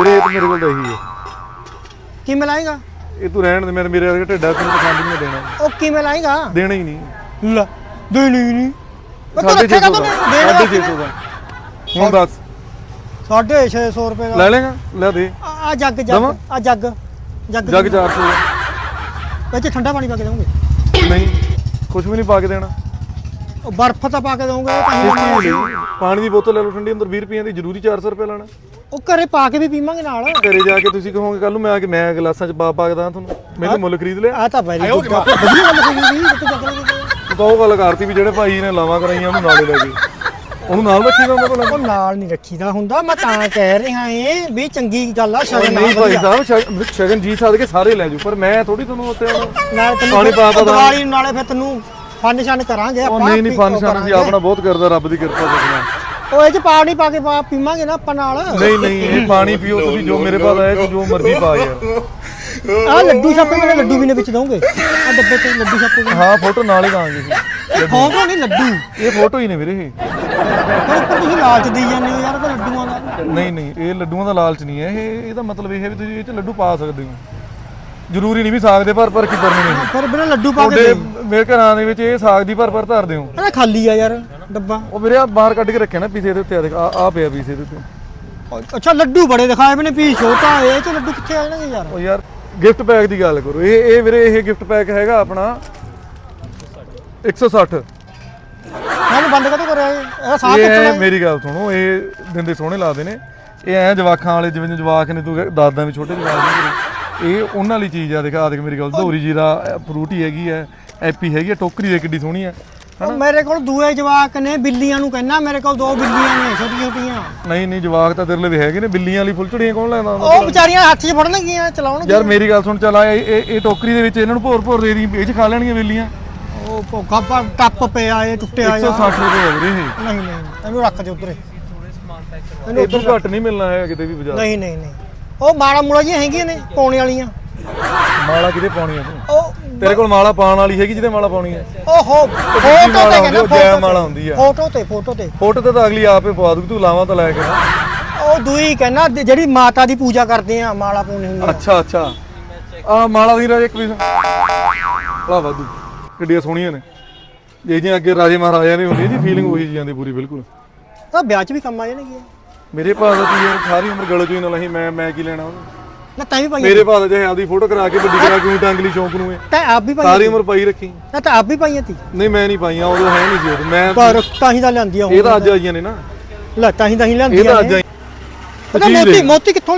ਵੀਰੇ ਇਹ ਤਾਂ ਮੇਰੇ ਕੋਲ ਤਾਂ ਇਹੀ ਹੈ। ਕਿਵੇਂ ਲਾਏਗਾ? ਇਹ ਤੂੰ ਰਹਿਣ ਦੇ ਮੇਰੇ ਮੇਰੇ ਵਰਗਾ ਢਿੱਡਾ ਤੈਨੂੰ ਪਸੰਦ ਨਹੀਂ ਦੇਣਾ। ਉਹ ਕਿਵੇਂ ਲਾਏਗਾ? ਦੇਣਾ ਹੀ ਨਹੀਂ। ਲੈ ਦੇਣੀ ਹੀ ਨਹੀਂ। ਉਹ ਤੂੰ ਰੱਖੇਗਾ ਤਾਂ ਦਾ। ਦੇਣ? ਦਾ। ਹੁਣ ਦੱਸ। ਸਾਢੇ 600 ਰੁਪਏ ਦਾ। ਲੈ ਲੇਗਾ ਲੈ ਦੇ। ਆ ਆ ਜੱਗ ਦਵਾਂ? ਜੱਗ ਆ ਜੱਗ। ਜੱਗ ਜੱਗ 400 ਦਾ ਵਿੱਚ ਠੰਡਾ ਪਾਣੀ ਪਾ ਕੇ ਦਵਾਂਗੇ ਨਹੀਂ ਕੁਝ ਵੀ ਨਹੀਂ ਪਾ ਕੇ ਦੇਣਾ। ਉਹ ਬਰਫ਼ ਤਾਂ ਪਾ ਕੇ ਦਵਾਂਗੇ ਤਾਂ ਹੀ ਕਿਸ਼ਤੀ ਲਈ ਪਾਣੀ ਦੀ ਬੋਤਲ ਲੈ ਲਓ ਠੰਡੀ ਅੰਦਰ 20 ਰੁਪਈਆਂ ਦੀ ਜ਼ਰੂਰੀ 400 ਰੁਪਏ ਲੈਣਾ ਉਹ ਘਰੇ ਪਾ ਕੇ ਵੀ ਪੀਵਾਂਗੇ ਨਾਲ। ਘਰੇ ਜਾ ਕੇ ਤੁਸੀਂ ਕਹੋਗੇ ਕੱਲ ਨੂੰ ਮੈਂ ਆ ਕੇ ਮੈਂ ਗਲਾਸਾਂ 'ਚ ਪਾ ਪਾ ਕੇ ਦਾਂ ਤੁਹਾਨੂੰ। ਮੈਨੂੰ ਮੁੱਲ ਖਰੀਦ ਲਿਆ। ਆ ਤਾਂ ਵੈਰੀ ਗੁੱਡ ਵਧੀਆ ਗੱਲ ਕਹੀ ਵੀ ਤੂੰ ਜੱਗ ਲੈ ਕੇ ਗਿਆ। ਤੂੰ ਤਾਂ ਉਹ ਗੱਲ ਕਰਤੀ ਵੀ ਜਿਹੜੇ ਭਾਈ ਨੇ ਲਾਵਾਂ ਕਰਾਈਆਂ ਉਹਨੂੰ ਨਾਲੇ ਲੈ ਗਏ ਉਹਨੂੰ ਨਾਲ ਰੱਖੀਦਾ ਹੁੰਦਾ ਭਲਾ। ਉਹ ਨਾਲ ਨਹੀਂ ਰੱਖੀਦਾ ਹੁੰਦਾ ਮੈਂ ਤਾਂ ਕਹਿ ਰਿਹਾ ਏ ਵੀ ਚੰਗੀ ਗੱਲ ਆ ਸ਼ਗਨ ਨਹੀਂ ਭਾਈ ਸਾਹਿਬ ਸ਼ਗ- ਸ਼ਗਨ ਜੀ ਸਾਧ ਕੇ ਸਾਰੇ ਲੈ ਜੂ ਪਰ ਮੈਂ ਥੋੜੀ ਤੁਹਾਨੂੰ ਉੱਤੇ ਆਉਣਾ। ਨਾਲ ਤੈਨੂੰ ਪਾਣੀ ਪਾ। ਦੀਵਾਲੀ ਨੂੰ ਨਾਲੇ ਫਿਰ ਤੈਨੂੰ ਫਨ ਸ਼ਨ ਕਰਾਂਗੇ ਉਹ ਆਪਾਂ ਨਹੀਂ ਨਹੀਂ ਫਨ ਸ਼ਾਨ ਸੀ। ਆਪਣਾ ਬਹੁਤ ਕਰਦਾ ਰੱਬ ਦੀ ਕਿਰਪਾ ਦੇਖਣਾ ਉਹ ਇਹ ਚ ਪਾਣੀ ਪਾ ਕੇ ਪੀਵਾਂਗੇ ਨਾ ਆਪਾਂ ਨਾਲ। ਨਹੀਂ ਨਹੀਂ ਇਹ ਪਾਣੀ ਪੀਓ ਤੁਸੀਂ ਜੋ ਮੇਰੇ ਪਾਸ ਆਇਆ ਜੋ ਮਰਜ਼ੀ ਪਾ ਯਾਰ। ਆ ਲੱਡੂ ਛਾਪੇ ਮੇਰੇ ਲੱਡੂ ਵੀ ਨੇ ਵਿੱਚ ਦਵਾਂਗੇ ਆ ਡੱਬੇ ਤੇ ਲੱਡੂ ਛਾਪੇ ਹਾਂ ਫੋਟੋ ਨਾਲ ਹੀ ਦਾਂਗੇ ਜੀ ਇਹ ਫੋਟੋ ਨਹੀਂ ਲੱਡੂ। ਇਹ ਫੋਟੋ ਹੀ ਨੇ ਵੀਰੇ ਇਹ। ਪਰ ਤੁਸੀਂ ਲਾਲਚ ਦੇਈ ਜਾਂਦੇ ਹੋ ਯਾਰ ਤਾਂ ਲੱਡੂਆਂ ਦਾ। ਨਹੀਂ ਨਹੀਂ ਇਹ ਲੱਡੂਆਂ ਦਾ ਲਾਲਚ ਨਹੀਂ ਹੈ। ਇਹ ਇਹਦਾ ਮਤਲਬ ਇਹ ਹੈ ਵੀ ਤੁਸੀਂ ਇਹ ਚ ਲੱਡੂ ਪਾ ਸਕਦੇ ਹੋ। ਜ਼ਰੂਰੀ ਨਹੀਂ ਵੀ ਸਾਗ ਦੇ ਭਰ ਭਰ ਕੇ ਕਰਨੇ ਨੇ। ਫਿਰ ਬਿਨਾਂ ਲੱਡੂ ਪਾ ਕੇ ਤੁਹਾਡੇ ਦੇ। ਮੇਰੇ ਘਰਾਂ ਦੇ ਵਿੱਚ ਇਹ ਸਾਗ ਦੀ ਭਰ ਭਰ ਧਰਦੇ ਹੋ ਇਹ ਖਾਲੀ ਆ ਯਾਰ ਡੱਬਾ। ਉਹ ਵੀਰੇ ਆ ਬਾਹਰ ਕੱਢ ਕੇ ਰੱਖਿਆ ਨਾ ਪੀਸੇ ਦੇ ਉੱਤੇ ਆ ਦੇਖ ਆ ਆ ਪਿਆ ਪੀਸੇ ਦੇ ਉੱਤੇ। ਅੱਛਾ ਲੱਡੂ ਬੜੇ ਦਿਖਾਏ ਮੈਨੇ ਪੀ ਛੋਟਾ ਇਹ ਚ ਲੱਡੂ ਕਿੱਥੇ ਆ ਜਾਣਗੇ ਯਾਰ? ਉਹ ਯਾਰ ਗਿਫਟ ਪੈਕ ਦੀ ਗੱਲ ਕਰੋ। ਇਹ ਇਹ ਵੀਰੇ ਇਹ ਗਿਫਟ ਪੈਕ ਹੈਗਾ ਆਪਣਾ 160 ਮੈਨੂੰ ਬੰਦ ਕਦੋਂ ਕਰਿਆ ਇਹ? ਇਹਦਾ ਸਾਹ ਇਹ ਕਿੱਥੋਂ ਐਂ ਮੇਰੀ ਗੱਲ ਸੁਣੋ ਇਹ ਦਿੰਦੇ ਸੋਹਣੇ ਲੱਗਦੇ ਨੇ। ਇਹ ਐ ਜਵਾਖਾਂ ਵਾਲੇ ਜਿਵੇਂ ਜਵਾਕ ਨੇ ਤੂੰ ਦਾਦਾ ਵੀ ਛੋਟੇ ਜਵਾਕ ਨੇ। ਇਹ ਉਹਨਾਂ ਲਈ ਚੀਜ਼ ਆ ਦੇਖ ਆ ਦੇਖ ਮੇਰੀ ਗੱਲ ਧੋਰੀ ਜੀਰਾ ਫਰੂਟੀ ਹੈਗੀ ਐ ਐਪੀ ਹੈਗੀ ਐ ਟੋਕਰੀ ਦੇ ਕਿੱਡੀ ਸੋਹਣੀ ਉਹ ਮੇਰੇ ਕੋਲ ਦੂਏ ਜਵਾਕ ਨੇ ਬਿੱਲੀਆਂ ਨੂੰ ਕਹਿਣਾ ਮੇਰੇ ਕੋਲ ਦੋ ਬਿੱਲੀਆਂ ਨੇ ਛੋਟੀਆਂ ਛੋਟੀਆਂ ਨਹੀਂ ਨਹੀਂ ਜਵਾਕ ਤਾਂ ਤੇਰੇ ਲਈ ਹੈਗੇ ਨੇ ਬਿੱਲੀਆਂ ਵਾਲੀ ਫੁੱਲਝੜੀਆਂ ਕੌਣ ਲੈਂਦਾ ਉਹ ਵਿਚਾਰੀਆਂ ਹੱਥ 'ਚ ਫੜਨਗੀਆਂ ਚਲਾਉਣਗੀਆਂ। ਯਾਰ ਮੇਰੀ ਗੱਲ ਸੁਣ ਚੱਲ ਆ ਇਹ ਇਹ ਟੋਕਰੀ ਦੇ ਵਿੱਚ ਇਹਨਾਂ ਨੂੰ ਭੋਰ ਭੋਰ ਦੇ ਦੀ ਇਹ ਚ ਖਾ ਲੈਣਗੀਆਂ ਬਿੱਲੀਆਂ? ਉਹ ਭੋਗਾ ਪਾ ਟੱਪ ਪਿਆ ਇਹ ਟੁੱਟਿਆ ਆ। 160 ਰੁਪਏ ਹੋ ਵੀਰੇ ਇਹ। ਨਹੀਂ ਨਹੀਂ ਇਹਨੂੰ ਰੱਖ ਦੇ ਉਧਰੇ। ਇਹ ਤੋਂ ਘੱਟ ਨਹੀਂ ਮਿਲਣਾ ਹੈ ਕਿਤੇ ਵੀ ਬਾਜ਼ਾਰ। ਨਹੀਂ ਨਹੀਂ ਨਹੀਂ। ਉਹ ਮਾੜਾ ਮੂੜਾ ਜਿਹੀਆਂ ਹੈਗੀਆਂ ਨੇ ਪਾਉਣੇ ਵਾਲੀਆਂ। ਮਾਲਾ ਕਿਤੇ ਪਾਉਣੀ ਆ? ਤੂੰ ਉਹ ਤੇਰੇ ਕੋਲ ਮਾਲਾ ਪਾਉਣ ਵਾਲੀ ਹੈਗੀ ਜਿਹਦੇ ਮਾਲਾ ਪਾਉਣੀ ਹੈ ਓਹੋ ਫੋਟੋ ਮਾਲਾ ਤੇ ਹੁੰਦੀ, ਕਹਿੰਦਾ ਉਹ ਜੈ ਮਾਲਾ ਹੁੰਦੀ ਆ। ਫੋਟੋ ਤੇ ਫੋਟੋ ਤੇ। ਫੋਟੋ ਤੇ ਤਾਂ ਅਗਲੀ ਆਪੇ ਪਵਾ ਦੂਗੀ ਤੂੰ ਲਾਵਾਂ ਤਾਂ ਲੈ ਕੇ ਨਾ। ਉਹ ਦੂਈ ਕਹਿੰਦਾ ਜਿਹੜੀ ਮਾਤਾ ਦੀ ਪੂਜਾ ਕਰਦੇ ਆ ਮਾਲਾ ਪਾਉਣੀ ਹੁੰਦੀ ਆ। ਅੱਛਾ ਅੱਛਾ। ਆ ਮਾਲਾ ਦੀ ਰਾਜੇ ਇੱਕ ਪੀਸ ਲਾ ਵਾਦੂ ਕਿੱਡੀਆਂ ਸੋਹਣੀਆਂ ਨੇ। ਜੇ ਅੱਗੇ ਰਾਜੇ ਮਹਾਰਾਜਾ ਨੇ ਹੁੰਦੀ ਜੀ ਫੀਲਿੰਗ ਉਹੀ ਜੀ ਜਾਂਦੀ ਪੂਰੀ ਬਿਲਕੁਲ। ਤਾਂ ਵਿਆਹ 'ਚ ਵੀ ਕੰਮ ਆ ਜਾਣਗੇ ਮੇਰੇ ਭਾਅ ਦਾ ਯਾਰ ਸਾਰੀ ਉਮਰ ਗਲੋ ਚੋਂ ਹੀ ਨਾ ਲਹੀਂ ਮੈਂ ਮੈਂ ਕੀ ਲੈਣਾ ਉਹਨੂੰ? ਨਾ ਤੈਂ ਵੀ ਪਾਈਆਂ ਮੇਰੇ ਦਾ ਚਾਹੇ ਆਪਦੀ ਫੋਟੋ ਕਰਾ ਕੇ ਵੱਡੀ ਕਰਾ ਕੇ ਊਂ ਟੰਗ ਲਈ ਸ਼ੌਂਕ ਨੂੰ ਇਹ। ਤੈਂ ਆਪ ਵੀ ਪਾਈਆਂ ਸਾਰੀ ਉਮਰ ਪਾਈ ਰੱਖੀ। ਨਾ ਤਾਂ ਆਪ ਵੀ ਪਾਈਆਂ ਤੀ। ਨਹੀਂ ਮੈਂ ਨਹੀਂ ਪਾਈਆਂ ਉਦੋਂ ਹੈ ਨਹੀਂ ਸੀ ਉਦੋਂ ਮੈਂ ਪਰ ਤਾਂ ਹੀ ਤਾਂ ਲਿਆਂਦੀ ਆ ਇਹ ਤਾਂ ਅੱਜ ਆਈਆਂ ਨੇ ਨਾ। ਲੈ ਤਾਂ ਹੀ ਤਾਂ ਹੀ ਇਹ ਲਿਆਂਦੀਆਂ ਤਾਂ ਅੱਜ ਨੇ। ਆਈ ਉਹਦਾ ਮੋਤੀ ਮੋਤੀ ਕਿੱਥੋਂ